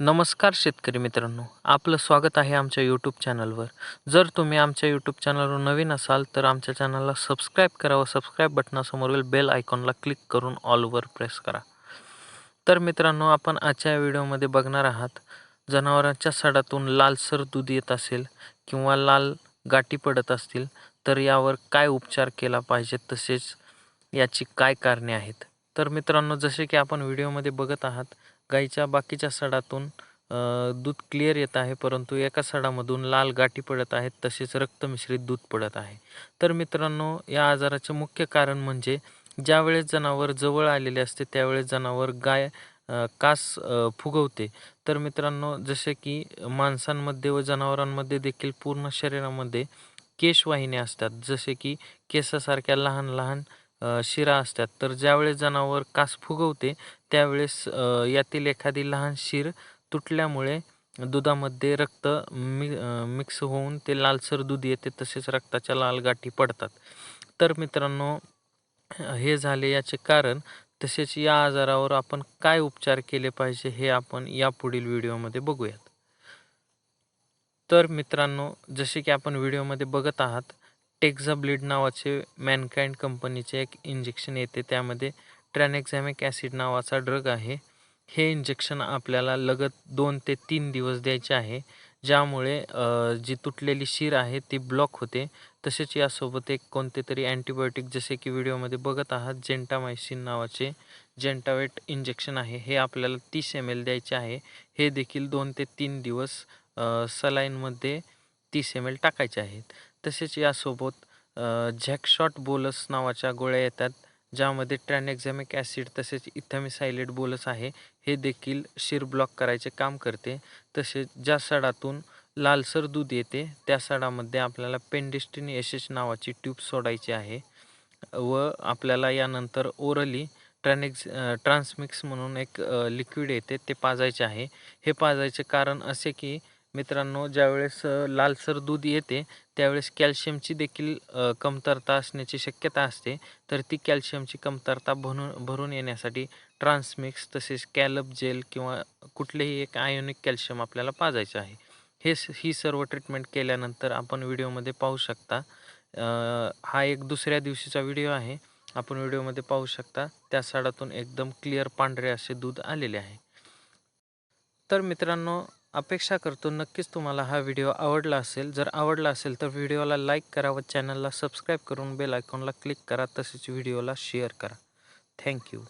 नमस्कार शेतकरी मित्रांनो आपलं स्वागत आहे आमच्या यूट्यूब चॅनलवर जर तुम्ही आमच्या यूट्यूब चॅनलवर नवीन असाल तर आमच्या चॅनलला सबस्क्राईब करा व सबस्क्राईब बटनासमोरील बेल आयकॉनला क्लिक करून ऑलवर प्रेस करा. तर मित्रांनो आपण आजच्या व्हिडिओमध्ये बघणार आहात जनावरांच्या सडातून लालसर दूध येत असेल किंवा लाल गाठी पडत असतील तर यावर काय उपचार केला पाहिजे तसेच याची काय कारणे आहेत? तर मित्रांनो जसे की आपण व्हिडिओमध्ये बघत आहात गाईच्या बाकीच्या सडातून दूध क्लिअर येत आहे परंतु एका सडामधून लाल गाठी पडत आहेत तसेच रक्तमिश्रित दूध पडत आहे. तर मित्रांनो या आजाराचे मुख्य कारण म्हणजे ज्यावेळेस जनावर जवळ आलेले असते त्यावेळेस जनावर गाय कास फुगवते. तर मित्रांनो जसे की माणसांमध्ये व जनावरांमध्ये देखील पूर्ण शरीरामध्ये केशवाहिन्या असतात जसे की केसासारख्या लहान लहान शिरा असतात. तर ज्यावेळेस जनावर कास फुगवते त्यावेळेस यातील एखादी लहान शिर तुटल्यामुळे दुधामध्ये रक्त मि मिक्स होऊन ते लालसर दूध येते तसेच रक्ताच्या लाल गाठी पडतात. तर मित्रांनो हे झाले याचे कारण. तसेच या आजारावर आपण काय उपचार केले पाहिजे हे आपण यापुढील व्हिडिओमध्ये बघूयात. तर मित्रांनो जसे की आपण व्हिडिओमध्ये बघत आहात टेक्झाब्लीड नावाचे मॅनकाइंड कंपनीचे एक इंजेक्शन येते. त्यामध्ये ट्रॅनेक्झॅमिक ॲसिड नावाचा ड्रग आहे. हे इंजेक्शन आपल्याला लगत दोन ते तीन दिवस द्यायचे आहे. ज्यामुळे जी तुटलेली शीर आहे ती ब्लॉक होते. तसेच यासोबत एक कोणते तरी अँटीबायोटिक जसे की व्हिडिओमध्ये बघत आहात जेंटामायसिन नावाचे जेंटावेट इंजेक्शन आहे. हे आपल्याला तीस एम एल द्यायचे आहे. हे देखील दोन ते तीन दिवस सलाईनमध्ये तीस एम एल टाकायचे आहेत. तसेच यासोबत झॅकशॉट बोलस नावाच्या गोळ्या येतात ज्यामध्ये ट्रॅनेक्झॅमिक ॲसिड तसेच इथॅमिसायलेट बोलस आहे. हे देखील शिर ब्लॉक करायचे काम करते. तसेच ज्या सडातून लालसर दूध येते त्या सडामध्ये आपल्याला पेंडिस्टिन एस एच नावाची ट्यूब सोडायची आहे. व आपल्याला यानंतर ओरली ट्रॅनेक्स ट्रान्समिक्स म्हणून एक लिक्विड येते ते पाजायचे आहे. हे पाजायचे कारण असे की मित्रांनो ज्यावेळेस लालसर दूध येते त्यावेळेस कॅल्शियमची देखील कमतरता असण्याची शक्यता असते. तर ती कॅल्शियमची कमतरता भरून भरून येण्यासाठी ट्रान्समिक्स तसेच कॅलप जेल किंवा कुठलेही एक आयोनिक कॅल्शियम आपल्याला पाजायचं आहे. हे ही सर्व ट्रीटमेंट केल्यानंतर आपण व्हिडिओमध्ये पाहू शकता. हा एक दुसऱ्या दिवशीचा व्हिडिओ आहे. आपण व्हिडिओमध्ये पाहू शकता. त्या साडातून एकदम क्लिअर पांढरे असे दूध आलेले आहे. तर मित्रांनो अपेक्षा करतो नक्कीच तुम्हाला हा व्हिडिओ आवडला असेल. जर आवडला असेल तर व्हिडिओला लाईक करा व चॅनलला सबस्क्राईब करून बेल आयकॉनला क्लिक करा. तसेच व्हिडिओला शेअर करा. थँक्यू.